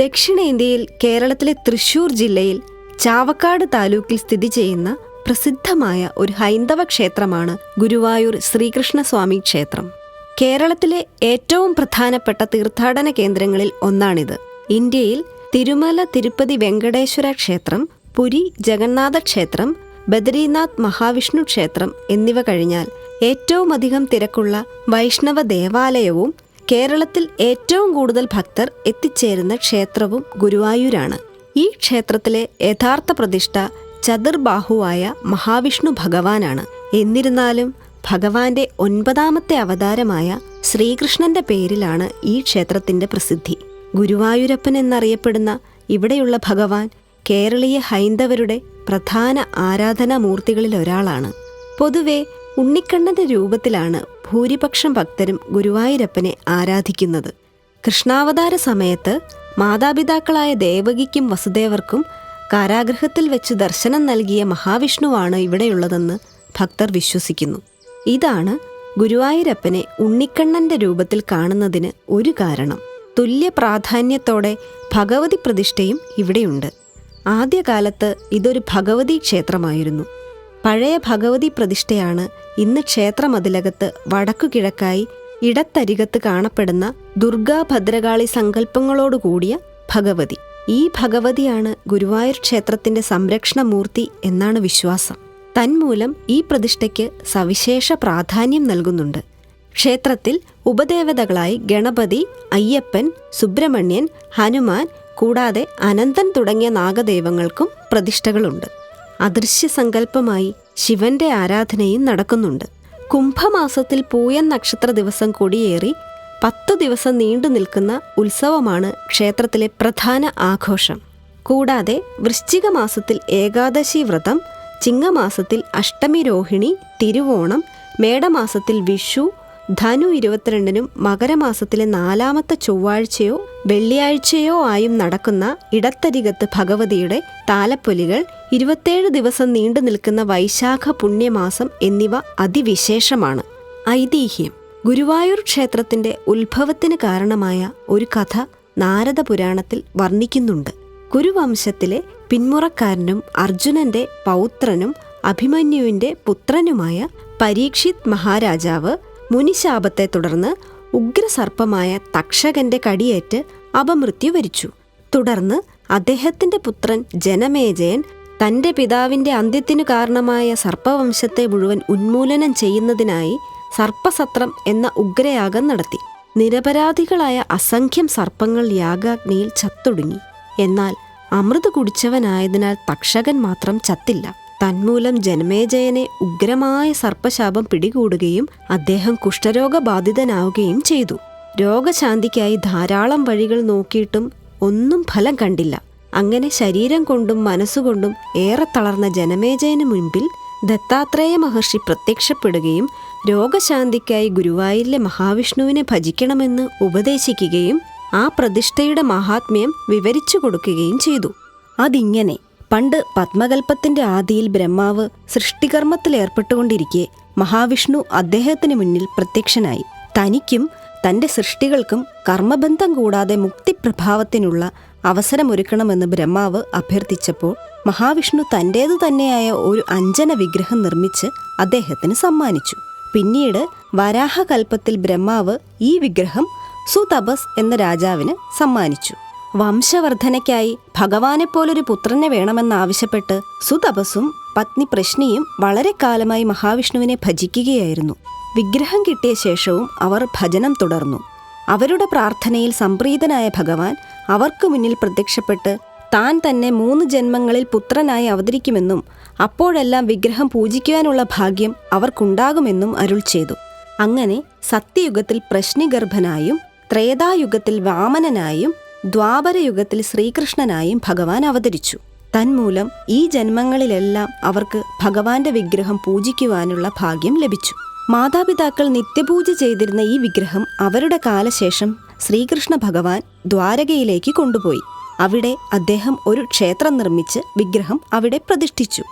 ദക്ഷിണേന്ത്യയിൽ കേരളത്തിലെ തൃശൂർ ജില്ലയിൽ ചാവക്കാട് താലൂക്കിൽ സ്ഥിതി ചെയ്യുന്ന പ്രസിദ്ധമായ ഒരു ഹൈന്ദവ ക്ഷേത്രമാണ് ഗുരുവായൂർ ശ്രീകൃഷ്ണസ്വാമി ക്ഷേത്രം. കേരളത്തിലെ ഏറ്റവും പ്രധാനപ്പെട്ട തീർത്ഥാടന കേന്ദ്രങ്ങളിൽ ഒന്നാണിത്. ഇന്ത്യയിൽ തിരുമല തിരുപ്പതി വെങ്കടേശ്വര ക്ഷേത്രം പുരി ജഗന്നാഥ ക്ഷേത്രം ബദരീനാഥ് മഹാവിഷ്ണു ക്ഷേത്രം എന്നിവ കഴിഞ്ഞാൽ ഏറ്റവുമധികം തിരക്കുള്ള വൈഷ്ണവ ദേവാലയവും കേരളത്തിൽ ഏറ്റവും കൂടുതൽ ഭക്തർ എത്തിച്ചേരുന്ന ക്ഷേത്രവും ഗുരുവായൂരാണ്. ഈ ക്ഷേത്രത്തിലെ യഥാർത്ഥ പ്രതിഷ്ഠ ചതുർബാഹുവായ മഹാവിഷ്ണു ഭഗവാനാണ്. എന്നിരുന്നാലും ഭഗവാന്റെ ഒൻപതാമത്തെ അവതാരമായ ശ്രീകൃഷ്ണന്റെ പേരിലാണ് ഈ ക്ഷേത്രത്തിന്റെ പ്രസിദ്ധി. ഗുരുവായൂരപ്പൻ എന്നറിയപ്പെടുന്ന ഇവിടെയുള്ള ഭഗവാൻ കേരളീയ ഹൈന്ദവരുടെ പ്രധാന ആരാധനാമൂർത്തികളിൽ ഒരാളാണ് പൊതുവെ ഉണ്ണിക്കണ്ണന്റെ രൂപത്തിലാണ് ഭൂരിപക്ഷം ഭക്തരും ഗുരുവായൂരപ്പനെ ആരാധിക്കുന്നത്. കൃഷ്ണാവതാര സമയത്ത് മാതാപിതാക്കളായ ദേവകിക്കും വസുദേവർക്കും കാരാഗ്രഹത്തിൽ വെച്ച് ദർശനം നൽകിയ മഹാവിഷ്ണുവാണ് ഇവിടെയുള്ളതെന്ന് ഭക്തർ വിശ്വസിക്കുന്നു. ഇതാണ് ഗുരുവായൂരപ്പനെ ഉണ്ണിക്കണ്ണന്റെ രൂപത്തിൽ കാണുന്നതിന് ഒരു കാരണം. തുല്യ പ്രാധാന്യത്തോടെ ഭഗവതി പ്രതിഷ്ഠയും ഇവിടെയുണ്ട്. ആദ്യകാലത്ത് ഇതൊരു ഭഗവതി ക്ഷേത്രമായിരുന്നു. പഴയ ഭഗവതി പ്രതിഷ്ഠയാണ് ഇന്ന് ക്ഷേത്രമതിലകത്ത് വടക്കുകിഴക്കായി ഇടത്തരികത്ത് കാണപ്പെടുന്ന ദുർഗാ ഭദ്രകാളി സങ്കല്പങ്ങളോടുകൂടിയ ഭഗവതി. ഈ ഭഗവതിയാണ് ഗുരുവായൂർ ക്ഷേത്രത്തിന്റെ സംരക്ഷണമൂർത്തി എന്നാണ് വിശ്വാസം. തന്മൂലം ഈ പ്രതിഷ്ഠയ്ക്ക് സവിശേഷ പ്രാധാന്യം നൽകുന്നുണ്ട്. ക്ഷേത്രത്തിൽ ഉപദേവതകളായി ഗണപതി അയ്യപ്പൻ സുബ്രഹ്മണ്യൻ ഹനുമാൻ കൂടാതെ അനന്തൻ തുടങ്ങിയ നാഗദൈവങ്ങൾക്കും പ്രതിഷ്ഠകളുണ്ട്. അദൃശ്യ സങ്കല്പമായി ശിവന്റെ ആരാധനയും നടക്കുന്നുണ്ട്. കുംഭമാസത്തിൽ പൂയൻ നക്ഷത്ര ദിവസം കൊടിയേറി പത്തു ദിവസം നീണ്ടു നിൽക്കുന്ന ഉത്സവമാണ് ക്ഷേത്രത്തിലെ പ്രധാന ആഘോഷം. കൂടാതെ വൃശ്ചിക മാസത്തിൽ ഏകാദശി വ്രതം ചിങ്ങമാസത്തിൽ അഷ്ടമി രോഹിണി തിരുവോണം മേടമാസത്തിൽ വിഷു ധനു ഇരുപത്തിരണ്ടിനും മകരമാസത്തിലെ നാലാമത്തെ ചൊവ്വാഴ്ചയോ വെള്ളിയാഴ്ചയോ ആയും നടക്കുന്ന ഇടത്തരികത്ത് ഭഗവതിയുടെ താലപ്പൊലികൾ ഇരുപത്തേഴ് ദിവസം നീണ്ടു നിൽക്കുന്ന വൈശാഖ പുണ്യമാസം എന്നിവ അതിവിശേഷമാണ്. ഐതിഹ്യം. ഗുരുവായൂർ ക്ഷേത്രത്തിന്റെ ഉത്ഭവത്തിന് കാരണമായ ഒരു കഥ നാരദ പുരാണത്തിൽ വർണിക്കുന്നുണ്ട്. കുരുവംശത്തിലെ പിന്മുറക്കാരനും അർജുനന്റെ പൗത്രനും അഭിമന്യുവിന്റെ പുത്രനുമായ പരീക്ഷിത് മഹാരാജാവ് മുനിശാപത്തെ തുടർന്ന് ഉഗ്രസർപ്പമായ തക്ഷകന്റെ കടിയേറ്റ് അപമൃത്യു വരിച്ചു തുടർന്ന് അദ്ദേഹത്തിന്റെ പുത്രൻ ജനമേജയൻ തന്റെ പിതാവിന്റെ അന്ത്യത്തിനു കാരണമായ സർപ്പവംശത്തെ മുഴുവൻ ഉന്മൂലനം ചെയ്യുന്നതിനായി സർപ്പസത്രം എന്ന ഉഗ്രയാഗം നടത്തി. നിരപരാധികളായ അസംഖ്യം സർപ്പങ്ങൾ യാഗാഗ്നിയിൽ ചത്തൊടുങ്ങി. എന്നാൽ അമൃത് കുടിച്ചവനായതിനാൽ തക്ഷകൻ മാത്രം ചത്തില്ല. തന്മൂലം ജനമേജയനെ ഉഗ്രമായ സർപ്പശാപം പിടികൂടുകയും അദ്ദേഹം കുഷ്ഠരോഗബാധിതനാവുകയും ചെയ്തു. രോഗശാന്തിക്കായി ധാരാളം വഴികൾ നോക്കിയിട്ടും ഒന്നും ഫലം കണ്ടില്ല. അങ്ങനെ ശരീരം കൊണ്ടും മനസ്സുകൊണ്ടും ഏറെ തളർന്ന ജനമേജയന് മുൻപിൽ ദത്താത്രേയ മഹർഷി പ്രത്യക്ഷപ്പെടുകയും രോഗശാന്തിക്കായി ഗുരുവായൂരിലെ മഹാവിഷ്ണുവിനെ ഭജിക്കണമെന്ന് ഉപദേശിക്കുകയും ആ പ്രതിഷ്ഠയുടെ മഹാത്മ്യം വിവരിച്ചു കൊടുക്കുകയും ചെയ്തു. അതിങ്ങനെ പണ്ട് പത്മകൽപ്പത്തിന്റെ ആദിയിൽ ബ്രഹ്മാവ് സൃഷ്ടികർമ്മത്തിൽ ഏർപ്പെട്ടുകൊണ്ടിരിക്കെ മഹാവിഷ്ണു അദ്ദേഹത്തിന് മുന്നിൽ പ്രത്യക്ഷനായി. തനിക്കും തന്റെ സൃഷ്ടികൾക്കും കർമ്മബന്ധം കൂടാതെ മുക്തിപ്രഭാവത്തിനുള്ള അവസരമൊരുക്കണമെന്ന് ബ്രഹ്മാവ് അഭ്യർത്ഥിച്ചപ്പോൾ മഹാവിഷ്ണു തന്റേതു തന്നെയായ ഒരു അഞ്ജന വിഗ്രഹം നിർമ്മിച്ച് അദ്ദേഹത്തിന് സമ്മാനിച്ചു. പിന്നീട് വരാഹകൽപ്പത്തിൽ ബ്രഹ്മാവ് ഈ വിഗ്രഹം സുതപസ് എന്ന രാജാവിന് സമ്മാനിച്ചു. വംശവർധനയ്ക്കായി ഭഗവാനെപ്പോലൊരു പുത്രനെ വേണമെന്നാവശ്യപ്പെട്ട് സുതപസും പത്നി പ്രശ്നിയും വളരെ കാലമായി മഹാവിഷ്ണുവിനെ ഭജിക്കുകയായിരുന്നു. വിഗ്രഹം കിട്ടിയ ശേഷവും അവർ ഭജനം തുടർന്നു. അവരുടെ പ്രാർത്ഥനയിൽ സംപ്രീതനായ ഭഗവാൻ അവർക്ക് മുന്നിൽ പ്രത്യക്ഷപ്പെട്ട് താൻ തന്നെ മൂന്ന് ജന്മങ്ങളിൽ പുത്രനായി അവതരിക്കുമെന്നും അപ്പോഴെല്ലാം വിഗ്രഹം പൂജിക്കുവാനുള്ള ഭാഗ്യം അവർക്കുണ്ടാകുമെന്നും അരുൾ ചെയ്തു. അങ്ങനെ സത്യയുഗത്തിൽ പ്രശ്നിഗർഭനായും ത്രേതായുഗത്തിൽ വാമനനായും ദ്വാപരയുഗത്തിൽ ശ്രീകൃഷ്ണനായും ഭഗവാൻ അവതരിച്ചു. തന്മൂലം ഈ ജന്മങ്ങളിലെല്ലാം അവർക്ക് ഭഗവാന്റെ വിഗ്രഹം പൂജിക്കുവാനുള്ള ഭാഗ്യം ലഭിച്ചു. മാതാപിതാക്കൾ നിത്യപൂജ ചെയ്തിരുന്ന ഈ വിഗ്രഹം അവരുടെ കാലശേഷം ശ്രീകൃഷ്ണ ഭഗവാൻ ദ്വാരകയിലേക്ക് കൊണ്ടുപോയി. അവിടെ അദ്ദേഹം ഒരു ക്ഷേത്രം നിർമ്മിച്ച് വിഗ്രഹം അവിടെ പ്രതിഷ്ഠിച്ചു.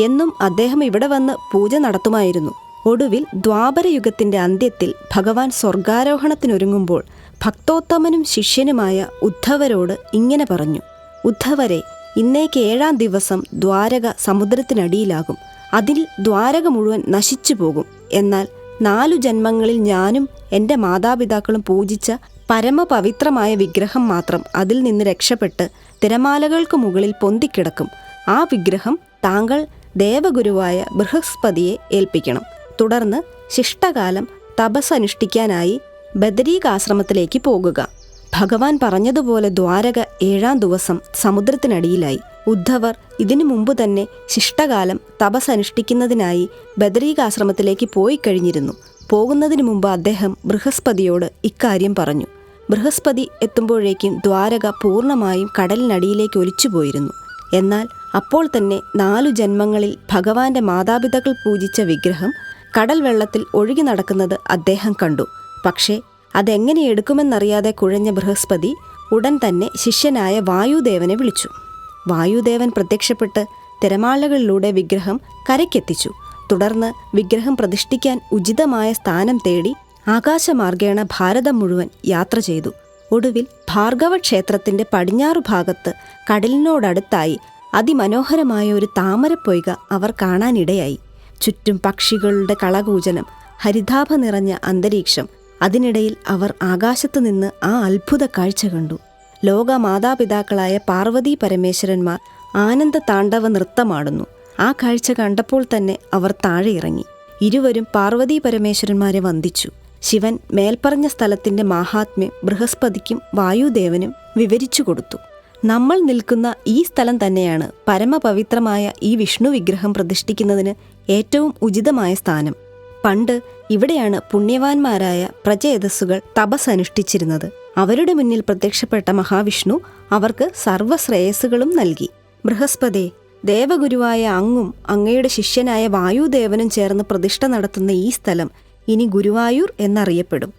എന്നും അദ്ദേഹം ഇവിടെ വന്ന് പൂജ നടത്തുമായിരുന്നു. ഒടുവിൽ ദ്വാപരയുഗത്തിന്റെ അന്ത്യത്തിൽ ഭഗവാൻ സ്വർഗാരോഹണത്തിനൊരുങ്ങുമ്പോൾ ഭക്തോത്തമനും ശിഷ്യനുമായ ഉദ്ധവരോട് ഇങ്ങനെ പറഞ്ഞു. ഉദ്ധവരെ ഇന്നേക്ക് ഏഴാം ദിവസം ദ്വാരക സമുദ്രത്തിനടിയിലാകും. അതിൽ ദ്വാരക മുഴുവൻ നശിച്ചു പോകും. എന്നാൽ നാലു ജന്മങ്ങളിൽ ഞാനും എന്റെ മാതാപിതാക്കളും പൂജിച്ച പരമപവിത്രമായ വിഗ്രഹം മാത്രം അതിൽ നിന്ന് രക്ഷപ്പെട്ട് തിരമാലകൾക്ക് മുകളിൽ പൊന്തിക്കിടക്കും. ആ വിഗ്രഹം താങ്കൾ ദേവഗുരുവായ ബൃഹസ്പതിയെ ഏൽപ്പിക്കണം. തുടർന്ന് ശിഷ്ടകാലം തപസ് അനുഷ്ഠിക്കാനായി ബദരീകാശ്രമത്തിലേക്ക് പോകുക. ഭഗവാൻ പറഞ്ഞതുപോലെ ദ്വാരക ഏഴാം ദിവസം സമുദ്രത്തിനടിയിലായി. ഉദ്ധവർ ഇതിനു മുമ്പ് തന്നെ ശിഷ്ടകാലം തപസ് അനുഷ്ഠിക്കുന്നതിനായി ബദരീകാശ്രമത്തിലേക്ക് പോയി കഴിഞ്ഞിരുന്നു. പോകുന്നതിനു മുമ്പ് അദ്ദേഹം ബൃഹസ്പതിയോട് ഇക്കാര്യം പറഞ്ഞു. ബൃഹസ്പതി എത്തുമ്പോഴേക്കും ദ്വാരക പൂർണമായും കടലിനടിയിലേക്ക് ഒലിച്ചുപോയിരുന്നു. എന്നാൽ അപ്പോൾ തന്നെ നാലു ജന്മങ്ങളിൽ ഭഗവാന്റെ മാതാപിതാക്കൾ പൂജിച്ച വിഗ്രഹം കടൽ വെള്ളത്തിൽ ഒഴുകി നടക്കുന്നത് അദ്ദേഹം കണ്ടു. പക്ഷേ അതെങ്ങനെ എടുക്കുമെന്നറിയാതെ കുഴഞ്ഞ ബൃഹസ്പതി ഉടൻ തന്നെ ശിഷ്യനായ വായുദേവനെ വിളിച്ചു. വായുദേവൻ പ്രത്യക്ഷപ്പെട്ട് തിരമാലകളിലൂടെ വിഗ്രഹം കരയ്ക്കെത്തിച്ചു. തുടർന്ന് വിഗ്രഹം പ്രതിഷ്ഠിക്കാൻ ഉചിതമായ സ്ഥാനം തേടി ആകാശമാർഗേണ ഭാരതം മുഴുവൻ യാത്ര ചെയ്തു. ഒടുവിൽ ഭാർഗവ ക്ഷേത്രത്തിന്റെ പടിഞ്ഞാറു ഭാഗത്ത് കടലിനോടടുത്തായി അതിമനോഹരമായ ഒരു താമരപ്പൊയ്ക അവർ കാണാനിടയായി. ചുറ്റും പക്ഷികളുടെ കളകൂജനം ഹരിതാഭ നിറഞ്ഞ അന്തരീക്ഷം അതിനിടയിൽ അവർ ആകാശത്തു നിന്ന് ആ അത്ഭുത കാഴ്ച കണ്ടു. ലോക മാതാപിതാക്കളായ പാർവതി പരമേശ്വരന്മാർ ആനന്ദ താണ്ഡവ നൃത്തമാടുന്നു ആ കാഴ്ച കണ്ടപ്പോൾ തന്നെ അവർ താഴെ ഇറങ്ങി. ഇരുവരും പാർവതി പരമേശ്വരന്മാരെ വന്ദിച്ചു. ശിവൻ മേൽപ്പറഞ്ഞ സ്ഥലത്തിന്റെ മഹാത്മ്യം ബൃഹസ്പതിക്കും വായുദേവനും വിവരിച്ചു കൊടുത്തു. നമ്മൾ നിൽക്കുന്ന ഈ സ്ഥലം തന്നെയാണ് പരമപവിത്രമായ ഈ വിഷ്ണു വിഗ്രഹം പ്രതിഷ്ഠിക്കുന്നതിന് ഏറ്റവും ഉചിതമായ സ്ഥാനം. പണ്ട് ഇവിടെയാണ് പുണ്യവാന്മാരായ പ്രജയതസ്സുകൾ തപസ് അനുഷ്ഠിച്ചിരുന്നത് അവരുടെ മുന്നിൽ പ്രത്യക്ഷപ്പെട്ട മഹാവിഷ്ണു അവർക്ക് സർവശ്രേയസ്സുകളും നൽകി. ബൃഹസ്പതി ദേവഗുരുവായ അങ്ങും അങ്ങയുടെ ശിഷ്യനായ വായുദേവനും ചേർന്ന് പ്രതിഷ്ഠ നടത്തുന്ന ഈ സ്ഥലം ഇനി ഗുരുവായൂർ എന്നറിയപ്പെടും.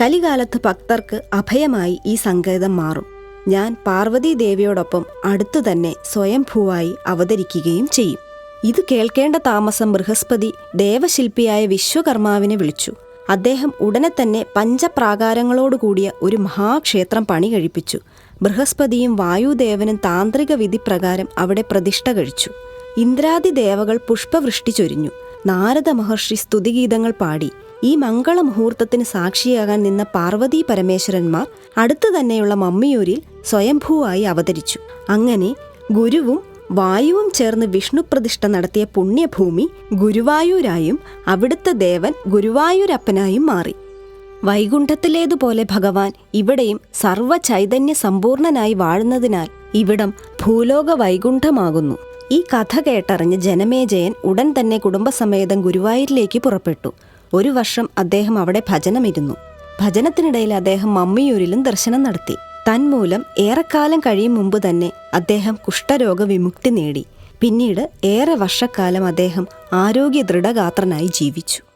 കലികാലത്ത് ഭക്തർക്ക് അഭയമായി ഈ സങ്കേതം മാറും. ഞാൻ പാർവതീദേവിയോടൊപ്പം ദേവിയോടൊപ്പം അടുത്തു തന്നെ സ്വയംഭൂവായി അവതരിക്കുകയും ചെയ്യും. ഇത് കേൾക്കേണ്ട താമസം ബൃഹസ്പതി ദേവശില്പിയായ വിശ്വകർമാവിനെ വിളിച്ചു. അദ്ദേഹം ഉടനെ തന്നെ പഞ്ചപ്രാകാരങ്ങളോടുകൂടിയ ഒരു മഹാക്ഷേത്രം പണി കഴിപ്പിച്ചു. ബൃഹസ്പതിയും വായുദേവനും താന്ത്രിക വിധി പ്രകാരം അവിടെ പ്രതിഷ്ഠ കഴിച്ചു. ഇന്ദ്രാദി ദേവകൾ പുഷ്പവൃഷ്ടി ചൊരിഞ്ഞു. നാരദ മഹർഷി സ്തുതിഗീതങ്ങൾ പാടി. ഈ മംഗള മുഹൂർത്തത്തിന് സാക്ഷിയാകാൻ നിന്ന പാർവതി പരമേശ്വരന്മാർ അടുത്തു തന്നെയുള്ള മമ്മിയൂരിൽ സ്വയംഭൂവായി അവതരിച്ചു. അങ്ങനെ ഗുരുവും വായുവും ചേർന്ന് വിഷ്ണു പ്രതിഷ്ഠ നടത്തിയ പുണ്യഭൂമി ഗുരുവായൂരായും അവിടുത്തെ ദേവൻ ഗുരുവായൂരപ്പനായും മാറി. വൈകുണ്ഠത്തിലേതുപോലെ ഭഗവാൻ ഇവിടെയും സർവ ചൈതന്യ സമ്പൂർണനായി വാഴുന്നതിനാൽ ഇവിടം ഭൂലോക വൈകുണ്ഠമാകുന്നു. ഈ കഥ കേട്ടറിഞ്ഞ് ജനമേജയൻ ഉടൻ തന്നെ കുടുംബസമേതം ഗുരുവായൂരിലേക്ക് പുറപ്പെട്ടു. ഒരു വർഷം അദ്ദേഹം അവിടെ ഭജനമിരുന്നു. ഭജനത്തിനിടയിൽ അദ്ദേഹം മമ്മിയൂരിലും ദർശനം നടത്തി. തന്മൂലം ഏറെക്കാലം കഴിയും മുമ്പ് തന്നെ അദ്ദേഹം കുഷ്ഠരോഗ വിമുക്തി നേടി. പിന്നീട് ഏറെ വർഷക്കാലം അദ്ദേഹം ആരോഗ്യ ദൃഢഗാത്രനായി ജീവിച്ചു.